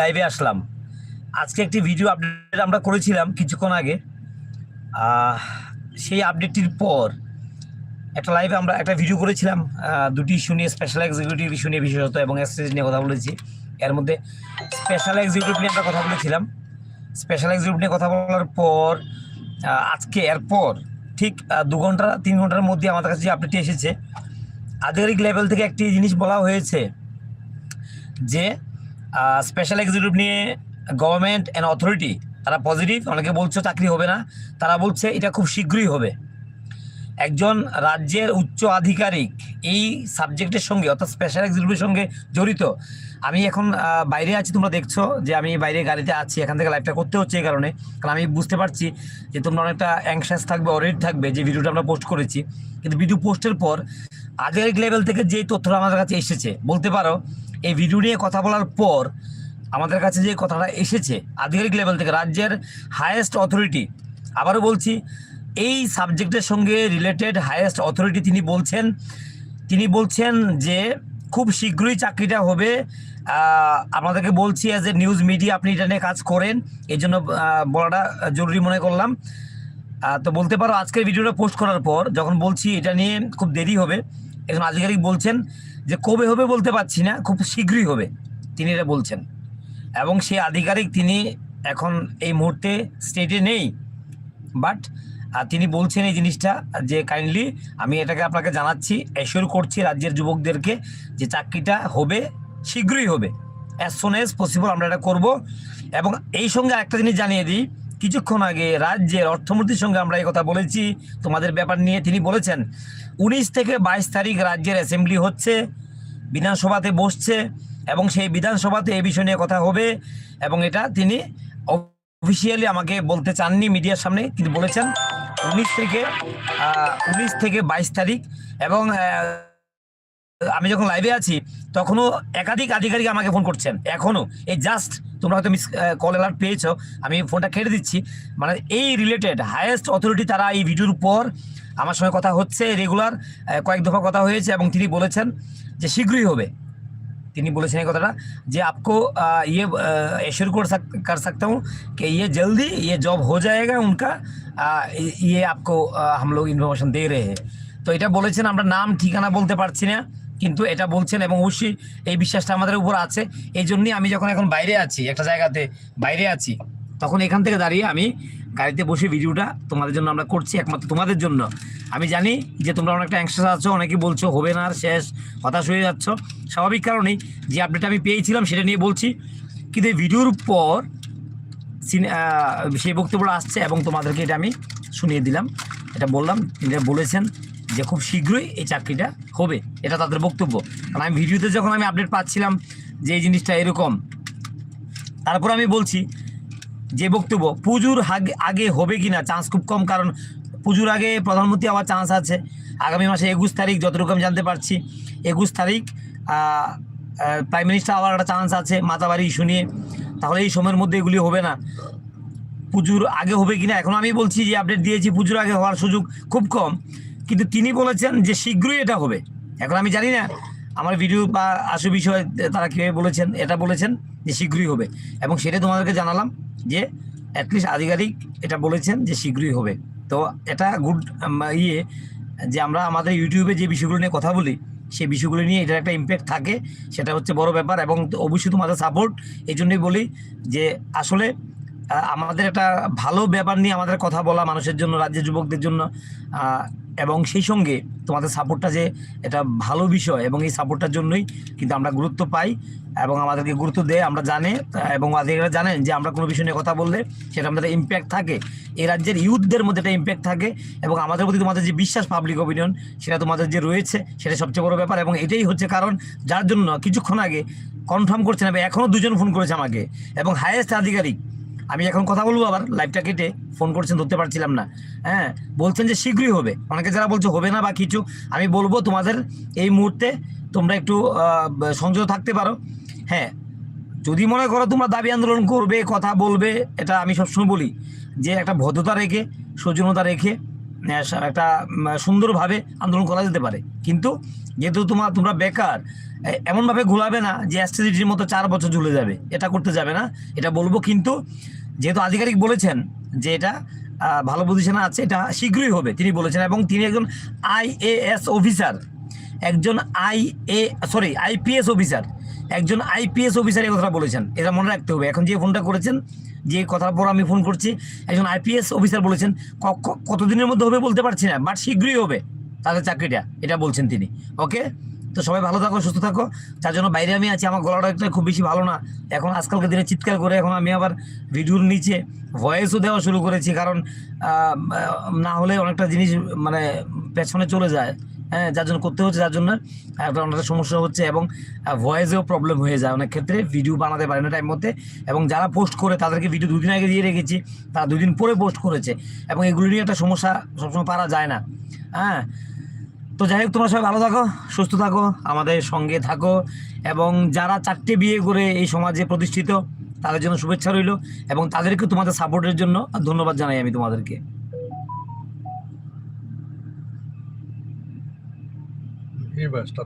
লাইভে আসলাম। আজকে একটি ভিডিও আপডেট আমরা করেছিলাম কিছুক্ষণ আগে। সেই আপডেটটির পর একটা লাইভে আমরা একটা ভিডিও করেছিলাম। দুটি ইস্যু নিয়ে স্পেশাল এক্সিকিউটিভ ইস্যু নিয়ে বিশেষত এবং এক্সেস নিয়ে কথা বলেছি। এর মধ্যে স্পেশাল এক্সিকিউটিভ নিয়ে আমরা কথা বলেছিলাম। স্পেশাল এক্সিকিউটিভ নিয়ে কথা বলার পর আজকে, এরপর ঠিক দু ঘণ্টা, তিন ঘণ্টার মধ্যে আমাদের কাছে যে আপডেটটি এসেছে, আধিকারিক লেভেল থেকে একটি জিনিস বলা হয়েছে যে স্পেশাল এক্সিকিউটিভ নিয়ে গভর্নমেন্ট অ্যান্ড অথরিটি তারা পজিটিভ অনেকে বলছে চাকরি হবে না, তারা বলছে এটা খুব শীঘ্রই হবে। একজন রাজ্যের উচ্চ আধিকারিক এই সাবজেক্টের সঙ্গে, অর্থাৎ স্পেশাল এক্সিকিউটিভের সঙ্গে জড়িত, আমি এখন বাইরে আছি, তোমরা দেখছ যে আমি বাইরে গাড়িতে আছি, এখান থেকে লাইভটা করতে হচ্ছে এই কারণে, কারণ আমি বুঝতে পারছি যে তোমরা অনেকটা অ্যাংশাস থাকবে অরেড থাকবে যে ভিডিওটা আমরা পোস্ট করেছি। কিন্তু ভিডিও পোস্টের পর আধিকারিক লেভেল থেকে যে তথ্যটা আমাদের কাছে এসেছে, বলতে পারো এই ভিডিও নিয়ে কথা বলার পর আমাদের কাছে যে কথাটা এসেছে, আধিকারিক লেভেল থেকে রাজ্যের হায়েস্ট অথরিটি আবারও বলছি, এই সাবজেক্টের সঙ্গে রিলেটেড হায়েস্ট অথরিটি তিনি বলছেন তিনি বলছেন যে খুব শীঘ্রই চাকরিটা হবে আপনাদেরকে বলছি অ্যাজ এ নিউজ মিডিয়া আপনি এটা নিয়ে কাজ করেন, এই জন্য বলাটা জরুরি মনে করলাম। তো বলতে পারো আজকের ভিডিওটা পোস্ট করার পর যখন বলছি এটা নিয়ে খুব দেরি হবে এখন আধিকারিক বলছেন যে কবে হবে বলতে পারছি না, খুব শীঘ্রই হবে, তিনি এটা বলছেন। এবং সেই আধিকারিক তিনি এখন এই মুহূর্তে স্টেটে নেই বাট তিনি বলছেন এই জিনিসটা যে কাইন্ডলি আমি এটাকে আপনাকে জানাচ্ছি অ্যাসিওর করছি রাজ্যের যুবকদেরকে যে চাকরিটা হবে, শীঘ্রই হবে অ্যাজ সোন এজ পসিবল আমরা এটা করব। এবং এই সঙ্গে একটা জিনিস জানিয়ে দিই, কিছুক্ষণ আগে রাজ্যের অর্থমন্ত্রীর সঙ্গে আমরা এই কথা বলেছি, তোমাদের ব্যাপার নিয়ে তিনি বলেছেন উনিশ থেকে বাইশ তারিখ রাজ্যের অ্যাসেম্বলি হচ্ছে, বিধানসভাতে বসছে, এবং সেই বিধানসভাতে এ বিষয় নিয়ে কথা হবে, এবং এটা তিনি অফিসিয়ালি আমাকে বলতে চাননি মিডিয়ার সামনে কিন্তু বলেছেন উনিশ থেকে উনিশ থেকে বাইশ তারিখ, এবং আমি যখন লাইভে আছি, তখনও একাধিক আধিকারিক আমাকে ফোন করছেন এখনও। এই জাস্ট তোমরা হয়তো মিস কল অ্যালার্ট পেয়েছ। আমি ফোনটা কেটে দিচ্ছি। মানে এই রিলেটেড হায়েস্ট অথরিটি তারা এই ভিডিওর পর আমার সঙ্গে কথা হচ্ছে রেগুলার কয়েক দফা কথা হয়েছে এবং তিনি বলেছেন যে শীঘ্রই হবে। তিনি বলেছেন এই কথাটা, যে আপকো ইয়ে एश्योर কর কর कर सकता हूँ कि ইয়ে जल्दी ये जॉब हो जाएगा उनका ये आपको हम लोग তো এটা বলেছেন, আমরা নাম ঠিকানা বলতে পারছি না। কিন্তু এটা বলছেন এবং অবশ্যই এই বিশ্বাসটা আমাদের উপর আছে। এই জন্যই আমি যখন এখন বাইরে আছি, একটা জায়গাতে বাইরে আছি, তখন এখান থেকে দাঁড়িয়ে আমি গাড়িতে বসে ভিডিওটা তোমাদের জন্য আমরা করছি, একমাত্র তোমাদের জন্য। আমি জানি যে তোমরা অনেকটা অ্যাংশাস আছো অনেকে বলছো, হবে না শেষ, হতাশ হয়ে যাচ্ছ। স্বাভাবিক কারণেই যে আপডেট আমি পেয়েছিলাম সেটা নিয়ে বলছি। কিন্তু এই ভিডিওর পর সেই বক্তব্যটা আসছে এবং তোমাদেরকে এটা আমি শুনিয়ে দিলাম। এটা বললাম তিনি বলেছেন। যে খুব শীঘ্রই এই চাকরিটা হবে। এটা তাদের বক্তব্য। কারণ আমি ভিডিওতে যখন আমি আপডেট পাচ্ছিলাম যে এই জিনিসটা এরকম, তারপর আমি বলছি যে বক্তব্য, পুজোর আগে আগে হবে কি না চান্স খুব কম, কারণ পুজোর আগে প্রধানমন্ত্রী আবার চান্স আছে। আগামী মাসে একুশ তারিখ, যতটুকু আমি জানতে পারছি, একুশ তারিখ প্রাইম মিনিস্টার আবার একটা চান্স আছে, মাতাবাড়ি ইস্যু নিয়ে। তাহলে এই সময়ের মধ্যে এগুলি হবে না। পুজোর আগে হবে কিনা? এখন আমি বলছি যে আপডেট দিয়েছি, পুজোর আগে হওয়ার সুযোগ খুব কম। কিন্তু তিনি বলেছেন যে শীঘ্রই এটা হবে। এখন আমি জানি না, আমার ভিডিও বা আশু বিষয়ে, তারা কীভাবে বলেছেন, এটা বলেছেন যে শীঘ্রই হবে। এবং সেটা তোমাদেরকে জানালাম যে অ্যাটলিস্ট আধিকারিক এটা বলেছেন যে শীঘ্রই হবে। তো এটা গুড ইয়ে যে আমরা আমাদের ইউটিউবে যে বিষয়গুলো নিয়ে কথা বলি, সেই বিষয়গুলো নিয়ে এটার একটা ইম্প্যাক্ট থাকে, সেটা হচ্ছে বড় ব্যাপার। এবং অবশ্যই তোমাদের সাপোর্ট এই জন্যই বলি যে আসলে আমাদের একটা ভালো ব্যাপার নিয়ে আমাদের কথা বলা মানুষের জন্য রাজ্যের যুবকদের জন্য। এবং সেই সঙ্গে তোমাদের সাপোর্টটা যে এটা ভালো বিষয় এবং এই সাপোর্টটার জন্যই কিন্তু আমরা গুরুত্ব পাই এবং আমাদেরকে গুরুত্ব দেয়, আমরা জানে। এবং আধিকারিকরা জানেন যে আমরা কোনো বিষয় নিয়ে কথা বললে সেটা আমাদের ইম্প্যাক্ট থাকে। এই রাজ্যের ইউথদের মধ্যে একটা ইম্প্যাক্ট থাকে এবং আমাদের প্রতি তোমাদের যে বিশ্বাস পাবলিক অপিনিয়ন সেটা তোমাদের যে রয়েছে, সেটা সবচেয়ে বড় ব্যাপার এবং এটাই হচ্ছে কারণ যার জন্য কিছুক্ষণ আগে কনফার্ম করছে না এখনও দুজন ফোন করেছে আমাকে এবং হায়েস্ট আধিকারিক। আমি এখন কথা বলব আবার লাইভটা কেটে ফোন করছেন, ধরতে পারছিলাম না। হ্যাঁ বলছেন যে শীঘ্রই হবে। অনেকে যারা বলছে হবে না বা কিছু, আমি বলব তোমাদের এই মুহূর্তে তোমরা একটু সংযত থাকতে পারো। হ্যাঁ যদি মনে করো তোমরা দাবি আন্দোলন করবে, কথা বলবে, এটা আমি সবসময় বলি যে একটা ভদ্রতা রেখে, সৌজন্যতা রেখে একটা সুন্দরভাবে আন্দোলন করা যেতে পারে। কিন্তু যেহেতু তোমার তোমরা বেকার এমনভাবে ঘোলাবে না যে অ্যাস্ট্রিডিটির মতো চার বছর ঝুলে যাবে। এটা করতে যাবে না। এটা বলব কিন্তু যেহেতু আধিকারিক বলেছেন যে এটা ভালো পজিশনে আছে, এটা শীঘ্রই হবে। তিনি বলেছেন এবং তিনি একজন আইএএস অফিসার। একজন I A sorry IPS officer. একজন আইপিএস অফিসার এই কথাটা বলেছেন। এটা মনে রাখতে হবে। এখন যে ফোনটা করেছেন, যে কথার পর আমি ফোন করছি, একজন আইপিএস অফিসার বলেছেন কতদিনের মধ্যে হবে বলতে পারছি না, বাট শীঘ্রই হবে তাদের চাকরিটা। এটা বলছেন তিনি। ওকে? তো সবাই ভালো থাকো, সুস্থ থাকো। যার জন্য বাইরে আমি আছি, আমার গলাটা একটা খুব বেশি ভালো না। এখন আজকালকে দিনে চিৎকার করে এখন আমি আবার ভিডিওর নিচে ভয়েসও দেওয়া শুরু করেছি, কারণ না হলে অনেকটা জিনিস মানে পেছনে চলে যায়। হ্যাঁ যার জন্য করতে হচ্ছে, যার জন্য একটা অনেকটা সমস্যা হচ্ছে এবং ভয়েসেও প্রবলেম হয়ে যায় অনেক ক্ষেত্রে ভিডিও বানাতে পারে না টাইম মধ্যে এবং যারা পোস্ট করে, তাদেরকে ভিডিও দুদিন আগে দিয়ে রেখেছি, তারা দুদিন পরে পোস্ট করেছে। এবং এগুলো নিয়ে একটা সমস্যা সবসময় পারা যায় না। হ্যাঁ তো যাই হোক, তোমার সবাই ভালো থাকো, সুস্থ থাকো, আমাদের সঙ্গে থাকো, এবং যারা চারটে বিয়ে করে এই সমাজে প্রতিষ্ঠিত, তাদের জন্য শুভেচ্ছা রইল, এবং তাদেরকে তোমাদের সাপোর্টের জন্য ধন্যবাদ জানাই আমি তোমাদেরকে।